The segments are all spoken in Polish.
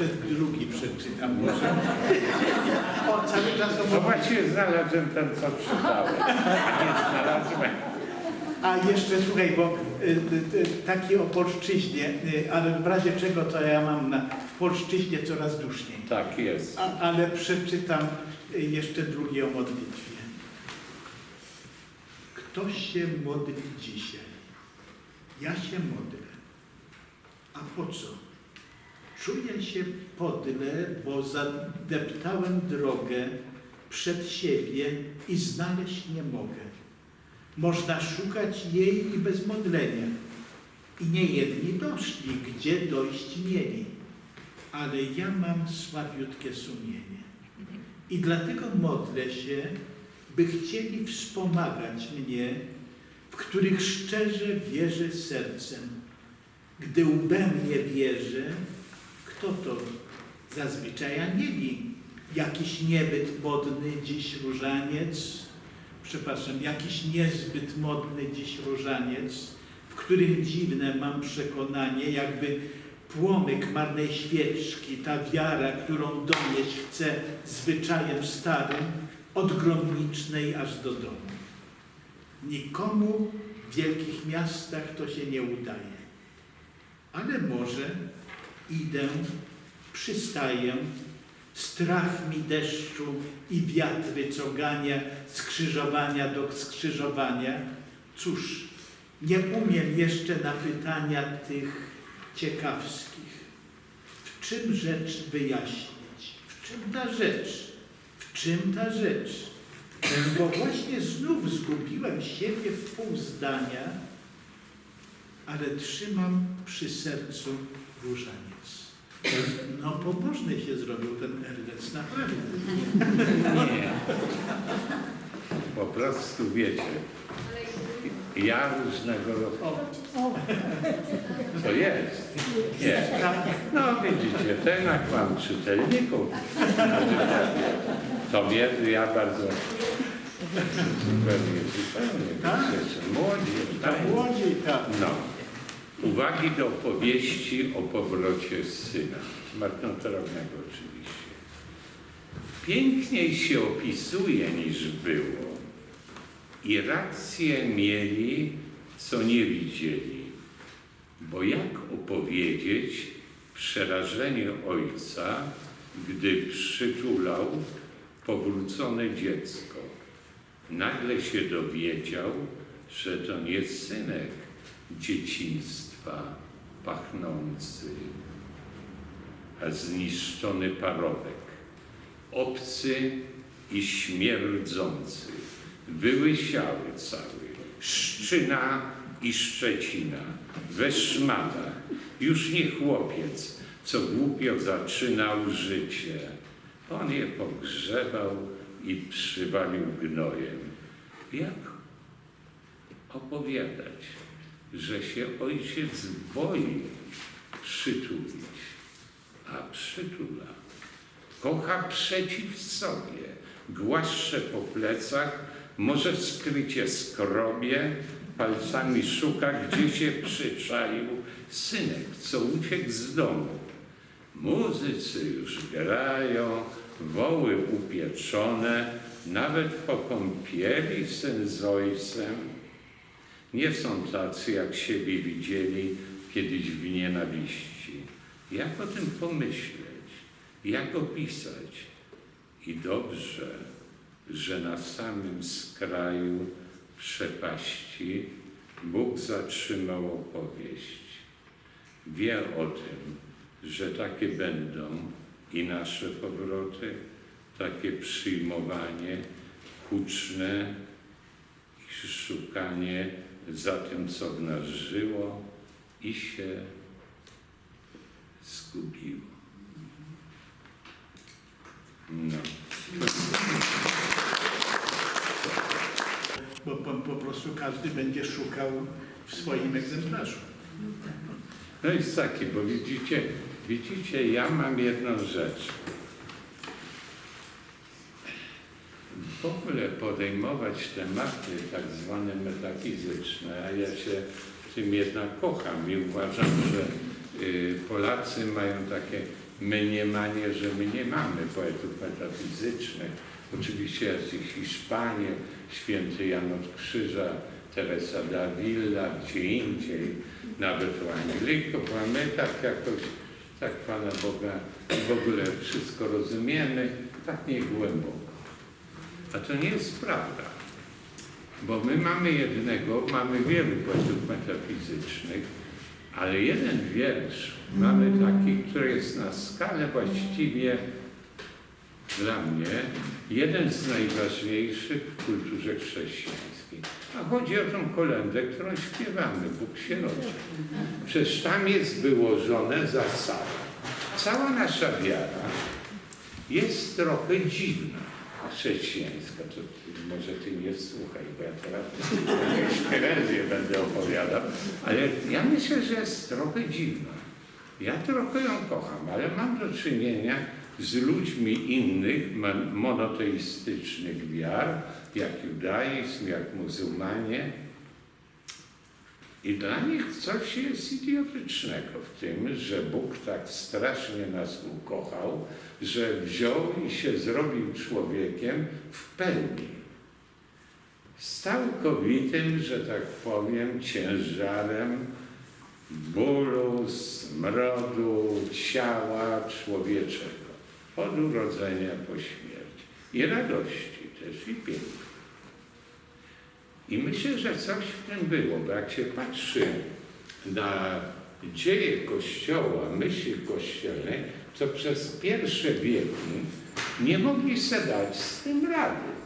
jeszcze drugi przeczytam może. O, cały czas No o właściwie znalazłem ten, co czytałem, a nie znalazłem. A jeszcze słuchaj, bo y, y, y, taki o polszczyźnie, y, ale w razie czego to ja mam na, w polszczyźnie coraz duszniej. Tak jest. A, ale przeczytam y, jeszcze drugi o modlitwie. Kto się modli dzisiaj? Ja się modlę. A po co? Czuję się podle, bo zadeptałem drogę przed siebie i znaleźć nie mogę. Można szukać jej i bez modlenia. I niejedni doszli, gdzie dojść mieli. Ale ja mam słabiutkie sumienie. I dlatego modlę się, by chcieli wspomagać mnie, w których szczerze wierzę sercem. Gdy łbem nie wierzę, kto to? Zazwyczaj anieli. Jakiś niebyt modny dziś różaniec, przepraszam, jakiś niezbyt modny dziś różaniec, w którym dziwne mam przekonanie, jakby płomyk marnej świeczki, ta wiara, którą donieść chcę zwyczajem starym, od gromnicznej aż do domu. Nikomu w wielkich miastach to się nie udaje. Ale może idę, przystaję, strach mi deszczu i wiatry, co gania skrzyżowania do skrzyżowania. Cóż, nie umiem jeszcze na pytania tych ciekawskich. W czym rzecz wyjaśnić? W czym ta rzecz? W czym ta rzecz? Bo właśnie znów zgubiłem siebie w pół zdania, ale trzymam przy sercu różaniec. No pobożny się zrobił ten Ernest, naprawdę. Nie. Po prostu wiecie, ja różnego. O, To jest. Nie. No widzicie, ten jak mam czytelników. To mnie, ja bardzo zupełnie, zupełnie Tak? Młodzi, ta tak. młodzi, ta. No. Uwagi do opowieści o powrocie syna. Marnotrownego oczywiście. Piękniej się opisuje niż było. I rację mieli, co nie widzieli. Bo jak opowiedzieć przerażenie ojca, gdy przytulał powrócone dziecko? Nagle się dowiedział, że to nie synek dzieciństwa pachnący, a zniszczony parobek, obcy i śmierdzący, wyłysiały cały, szczyna i szczecina, we szmatach, już nie chłopiec, co głupio zaczynał życie. On je pogrzebał i przywalił gnojem. Jak opowiadać, że się ojciec boi przytulić, a przytula. Kocha przeciw sobie, głaszcze po plecach, może skrycie skrobie, palcami szuka, gdzie się przyczaił synek, co uciekł z domu. Muzycy już grają, woły upieczone, nawet po kąpieli syn z ojcem. Nie są tacy, jak siebie widzieli kiedyś w nienawiści. Jak o tym pomyśleć? Jak opisać? I dobrze, że na samym skraju przepaści Bóg zatrzymał opowieść. Wie o tym, że takie będą i nasze powroty, takie przyjmowanie huczne i szukanie za tym, co w nas żyło i się zgubiło. No. Bo po, po prostu każdy będzie szukał w swoim egzemplarzu. No jest takie, bo widzicie, widzicie, ja mam jedną rzecz. W ogóle podejmować tematy tak zwane metafizyczne, a ja się w tym jednak kocham i uważam, że y, Polacy mają takie mniemanie, że my nie mamy poetów metafizycznych. Oczywiście jacyś Hiszpanie, święty Jan od Krzyża, Teresa d'Avila, gdzie indziej, nawet u Anglików, a my tak jakoś, tak Pana Boga w ogóle wszystko rozumiemy, tak nie głęboko. A to nie jest prawda. Bo my mamy jednego, mamy wielu poetów metafizycznych, ale jeden wiersz mamy taki, który jest na skalę właściwie dla mnie jeden z najważniejszych w kulturze chrześcijańskiej. A chodzi o tą kolendę, którą śpiewamy, Bóg się rodzi. Przecież tam jest wyłożone zasady. Cała nasza wiara jest trochę dziwna, chrześcijańska. To może ty nie słuchaj, bo ja teraz herezję będę opowiadał, ale ja myślę, że jest trochę dziwna. Ja trochę ją kocham, ale mam do czynienia z ludźmi innych mon- monoteistycznych wiar, jak judaizm, jak muzułmanie. I dla nich coś jest idiotycznego w tym, że Bóg tak strasznie nas ukochał, że wziął i się zrobił człowiekiem w pełni. Z całkowitym, że tak powiem, ciężarem bólu, smrodu ciała człowieczego. Od urodzenia po śmierć. I radości też, i piękna. I myślę, że coś w tym było, bo jak się patrzy na dzieje Kościoła, myśli kościelnej, to przez pierwsze wieki nie mogli sobie dać z tym rady.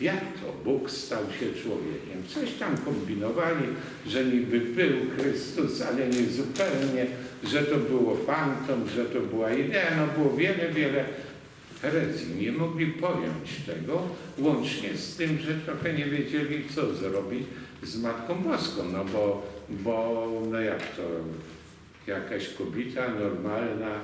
Jak to? Bóg stał się człowiekiem. Coś tam kombinowali, że niby był Chrystus, ale nie zupełnie, że to było fantom, że to była idea. No było wiele, wiele herezji. Nie mogli pojąć tego, łącznie z tym, że trochę nie wiedzieli, co zrobić z Matką Boską. No bo, bo no jak to, jakaś kobieta normalna,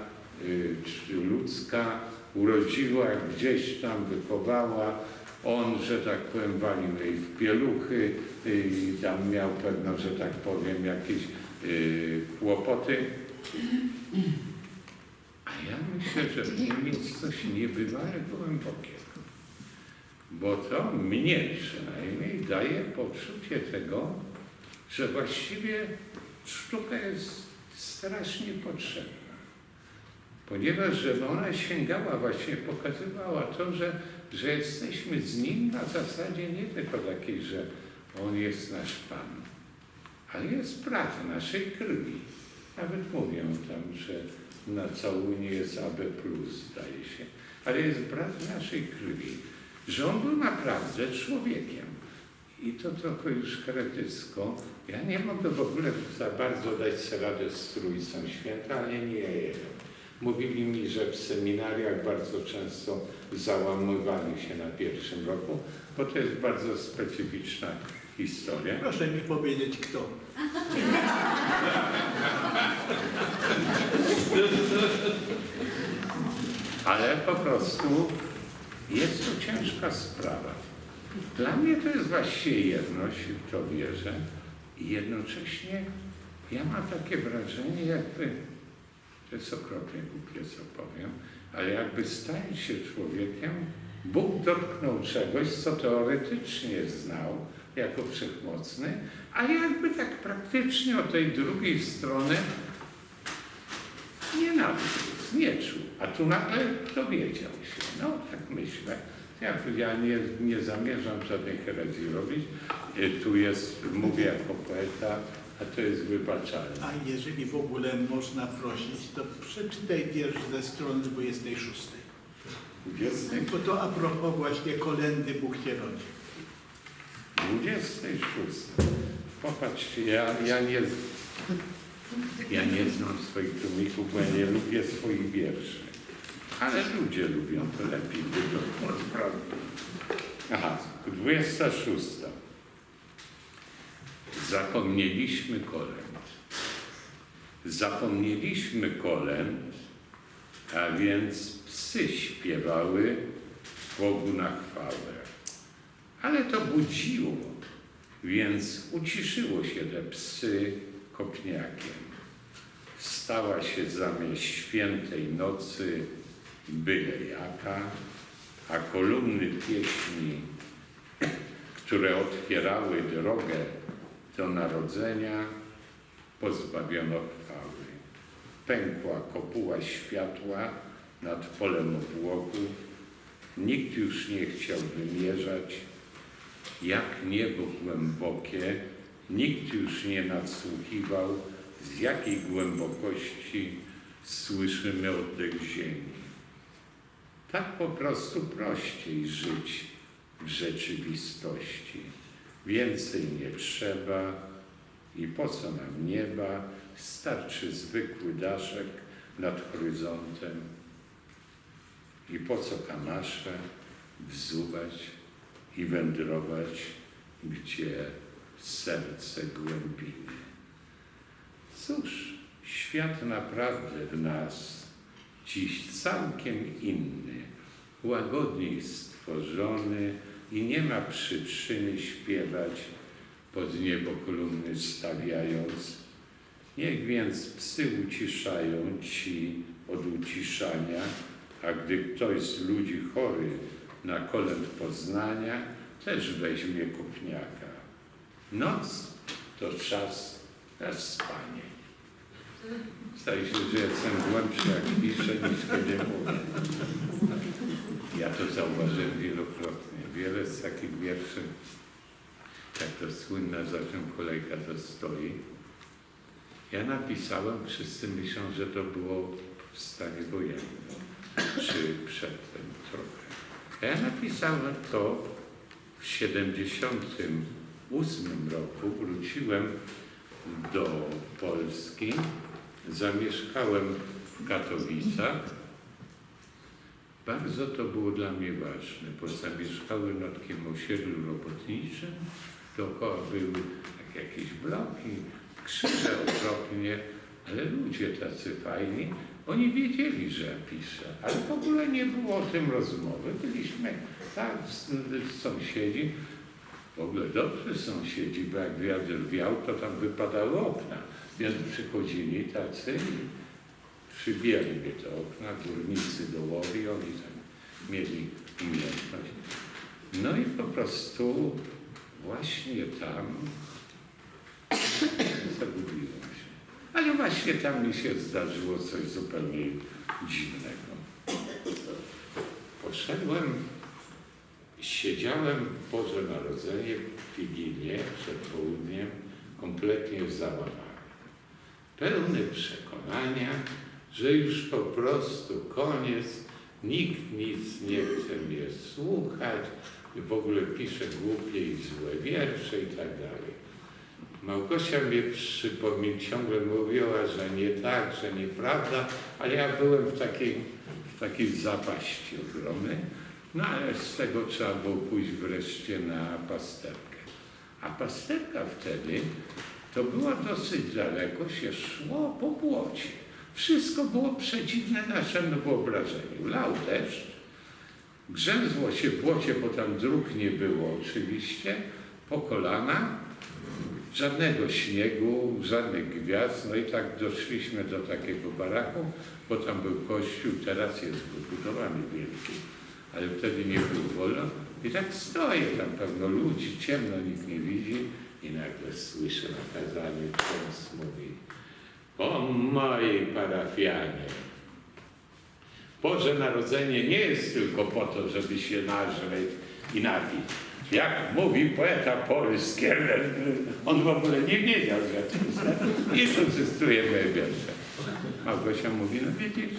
czy ludzka, urodziła, gdzieś tam wychowała, on, że tak powiem, walił jej w pieluchy y, i tam miał pewno, że tak powiem, jakieś y, kłopoty. Ja myślę, że jest coś niebywale głębokiego. Bo to mnie przynajmniej daje poczucie tego, że właściwie sztuka jest strasznie potrzebna. Ponieważ żeby ona sięgała, właśnie pokazywała to, że, że jesteśmy z Nim na zasadzie nie tylko takiej, że On jest nasz Pan, ale jest brat naszej krwi. Nawet mówią tam, że na całunie jest AB+, zdaje się, ale jest brat naszej krwi, że On był naprawdę człowiekiem. I to trochę już kretycko. Ja nie mogę w ogóle za bardzo dać sobie radę z Trójcą Święta, ale nie jeden. Mówili mi, że w seminariach bardzo często załamywali się na pierwszym roku, bo to jest bardzo specyficzna historia. Proszę mi powiedzieć, kto. Ale po prostu jest to ciężka sprawa. Dla mnie to jest właściwie jedność, w to wierzę. I jednocześnie ja mam takie wrażenie, jakby, to jest okropnie głupie, co powiem, ale jakby stając się człowiekiem, Bóg dotknął czegoś, co teoretycznie znał jako wszechmocny, ale jakby tak praktycznie od tej drugiej strony nie nawyk, nie czuł. A tu nagle dowiedział się. No tak myślę. Ja, ja nie, nie zamierzam żadnej herezji robić. Y, Tu jest, mówię jako poeta, a to jest wybaczalne. A jeżeli w ogóle można prosić, to przeczytaj wiersz ze strony 26. 26. Bo to a propos właśnie kolendy Bóg się rodzi. 26. Popatrzcie, ja, ja nie ja nie znam swoich tłumików, bo ja nie lubię swoich wierszy. Ale ludzie lubią to lepiej, by to prawda. Aha, 26. Zapomnieliśmy kolęd. Zapomnieliśmy kolęd, a więc psy śpiewały Bogu na chwałę. Ale to budziło, więc uciszyło się te psy kopniakiem. stała się zamiast świętej nocy byle jaka, a kolumny pieśni, które otwierały drogę do narodzenia, pozbawiono chwały. Pękła kopuła światła nad polem obłoków. Nikt już nie chciał wymierzać, jak niebo głębokie, nikt już nie nadsłuchiwał, z jakiej głębokości słyszymy oddech ziemi. Tak po prostu prościej żyć w rzeczywistości. Więcej nie trzeba i po co nam nieba, starczy zwykły daszek nad horyzontem. I po co kamasze wzuwać i wędrować, gdzie serce głębiny. Cóż, świat naprawdę w nas dziś całkiem inny, łagodniej stworzony i nie ma przyczyny śpiewać pod niebo kolumny stawiając. Niech więc psy uciszają ci od uciszania, a gdy ktoś z ludzi chory na kolęd poznania, też weźmie kopniaka. Noc to czas na spanie. Zdaje się, że jestem głębszy jak piszę niż kiedy mówię. Ja to zauważyłem wielokrotnie. Wiele z takich wierszy, jak to słynna za czym kolejka to stoi. Ja napisałem, wszyscy myślą, że to było w stanie wojennym, czy przedtem trochę. Ja napisałem to w 78 roku, wróciłem do Polski, zamieszkałem w Katowicach. Bardzo to było dla mnie ważne, bo zamieszkałem na takim osiedlu robotniczym, dookoła były tak jakieś bloki, krzyże okropnie, ale ludzie tacy fajni, oni wiedzieli, że ja piszę, ale w ogóle nie było o tym rozmowy. Byliśmy tak, sąsiedzi, w ogóle dobrzy sąsiedzi, bo jak wiatr wiał, to tam wypadały okna. Więc przychodzili tacy i przybierali mnie te okna, górnicy dołowi, oni tam mieli umiejętność. No i po prostu właśnie tam zagubiłem się. Ale właśnie tam mi się zdarzyło coś zupełnie dziwnego. Poszedłem, siedziałem w Boże Narodzenie, w Wigilię, przed południem, kompletnie załamany. Pełny przekonania, że już po prostu koniec, nikt nic nie chce mnie słuchać, w ogóle piszę głupie i złe wiersze i tak dalej. Małgosia mnie przypomina, ciągle mówiła, że nie tak, że nieprawda, ale ja byłem w takiej, w takiej zapaści ogromnej. No ale z tego trzeba było pójść wreszcie na pasterkę. A pasterka wtedy to była dosyć daleko, się szło po błocie. Wszystko było przeciwne naszemu wyobrażeniu. Lał deszcz, grzęzło się w błocie, bo tam dróg nie było oczywiście, po kolana, żadnego śniegu, żadnych gwiazd, no i tak doszliśmy do takiego baraku, bo tam był kościół, teraz jest wybudowany wielki, ale wtedy nie było wolno. I tak stoję, tam pełno ludzi, ciemno, nikt nie widzi i nagle słyszę na kazaniu, ksiądz mówi o mojej parafianie, Boże Narodzenie nie jest tylko po to, żeby się nażreć i napić. Jak mówi poeta polski, on w ogóle nie wiedział, że. I tu cytuję moje wiersze. Małgosia mówi, no widzisz.